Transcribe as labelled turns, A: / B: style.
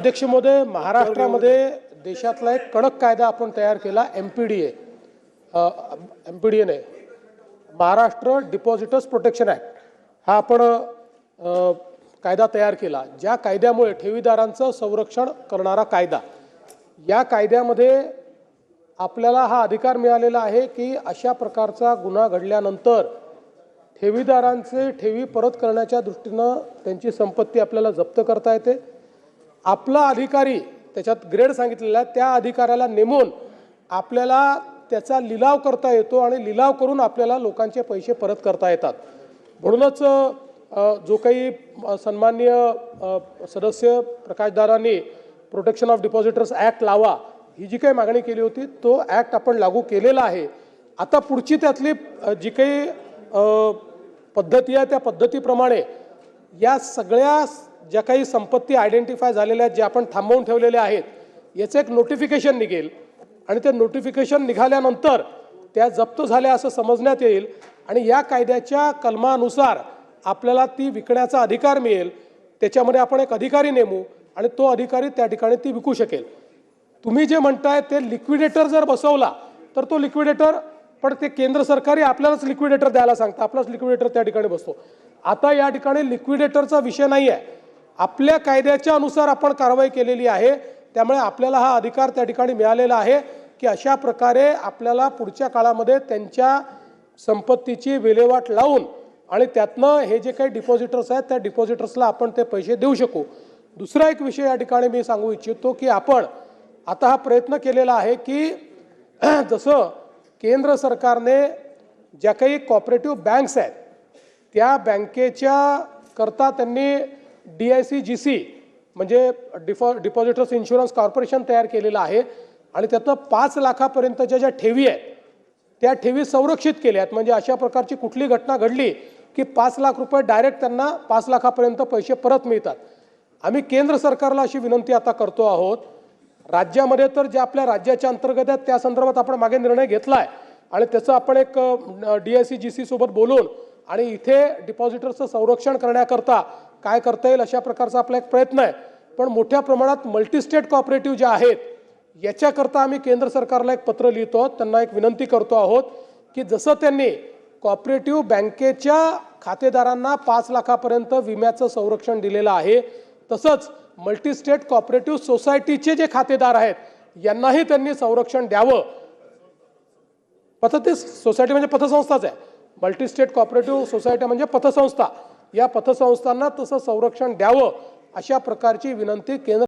A: अध्यक्ष महोदय महाराष्ट्रामध्ये देशातला एक कडक कायदा आपण तयार केला M P D A M P D एने महाराष्ट्र डिपॉझिटर्स प्रोटेक्शन ॲक्ट हा आपण कायदा तयार केला. ज्या कायद्यामुळे ठेवीदारांचं संरक्षण करणारा कायदा. या कायद्यामध्ये आपल्याला हा अधिकार मिळालेला आहे की अशा प्रकारचा गुन्हा घडल्यानंतर ठेवीदारांचे ठेवी परत करण्याच्या दृष्टीनं त्यांची संपत्ती आपल्याला जप्त करता येते. आपला अधिकारी त्याच्यात ग्रेड सांगितलेला त्या अधिकाऱ्याला नेमून आपल्याला त्याचा लिलाव करता येतो आणि लिलाव करून आपल्याला लोकांचे पैसे परत करता येतात. म्हणूनच जो काही सन्माननीय सदस्य प्रकाशदारांनी प्रोटेक्शन ऑफ डिपॉझिटर्स ॲक्ट लावा ही जी काही मागणी केली होती तो ॲक्ट आपण लागू केलेला आहे. आता पुढची त्यातली जी काही पद्धती आहे त्या पद्धतीप्रमाणे या सगळ्या ज्या काही संपत्ती आयडेंटिफाय झालेल्या आहेत ज्या आपण थांबवून ठेवलेल्या आहेत याचं एक नोटिफिकेशन निघेल. आणि ते नोटिफिकेशन निघाल्यानंतर त्या जप्त झाल्या असं समजण्यात येईल. आणि या कायद्याच्या कलमानुसार आपल्याला ती विकण्याचा अधिकार मिळेल. त्याच्यामध्ये आपण एक अधिकारी नेमू आणि तो अधिकारी त्या ठिकाणी ती विकू शकेल. तुम्ही जे म्हणताय ते लिक्विडेटर जर बसवला तर तो लिक्विडेटर पण ते केंद्र सरकारी आपल्यालाच लिक्विडेटर द्यायला सांगतं. आपलाच लिक्विडेटर त्या ठिकाणी बसतो. आता या ठिकाणी लिक्विडेटरचा विषय नाही आहे आपल्या कायद्याच्या अनुसार आपण कारवाई केलेली आहे. त्यामुळे आपल्याला हा अधिकार त्या ठिकाणी मिळालेला आहे की अशा प्रकारे आपल्याला पुढच्या काळामध्ये त्यांच्या संपत्तीची विल्हेवाट लावून आणि त्यातनं हे जे काही डिपॉझिटर्स आहेत त्या डिपॉझिटर्सला आपण ते पैसे देऊ शकू. दुसरा एक विषय या ठिकाणी मी सांगू इच्छितो की आपण आता हा प्रयत्न केलेला आहे की जसं केंद्र सरकारने ज्या काही कॉपरेटिव्ह बँक्स आहेत त्या बँकेच्या करता त्यांनी D I C G C म्हणजे डिफॉ डिपॉझिटर्स इन्शुरन्स कॉर्पोरेशन तयार केलेलं आहे. आणि त्यातनं पाच लाखापर्यंतच्या ज्या ठेवी आहेत त्या ठेवी संरक्षित केल्या आहेत म्हणजे अशा प्रकारची कुठली घटना घडली की पाच लाख रुपये डायरेक्ट त्यांना पाच लाखापर्यंत पैसे परत मिळतात. आम्ही केंद्र सरकारला अशी विनंती आता करतो आहोत. राज्यामध्ये तर ज्या आपल्या राज्याच्या अंतर्गत आहेत त्या संदर्भात आपण मागे निर्णय घेतला आहे आणि त्याचं आपण एक डी आय सी जी सीसोबत बोलून आणि इथे डिपॉझिटर्सचं संरक्षण करण्याकरता काय करता येईल अशा प्रकारचा आपला एक प्रयत्न आहे. पण मोठ्या प्रमाणात मल्टीस्टेट कॉपरेटिव्ह ज्या आहेत याच्याकरता आम्ही केंद्र सरकारला एक पत्र लिहितो. आहोत त्यांना एक विनंती करतो आहोत की जसं त्यांनी कॉपरेटिव्ह बँकेच्या खातेदारांना पाच लाखापर्यंत विम्याचं संरक्षण दिलेलं आहे तसंच मल्टीस्टेट कॉपरेटिव्ह सोसायटीचे जे खातेदार आहेत यांनाही त्यांनी संरक्षण द्यावं. पथ ते सोसायटी म्हणजे पथसंस्थाच आहे. मल्टीस्टेट कॉपरेटिव्ह सोसायटी म्हणजे पथसंस्था. या पतसंस्थांना तसं संरक्षण द्यावं अशा प्रकारची विनंती केंद्र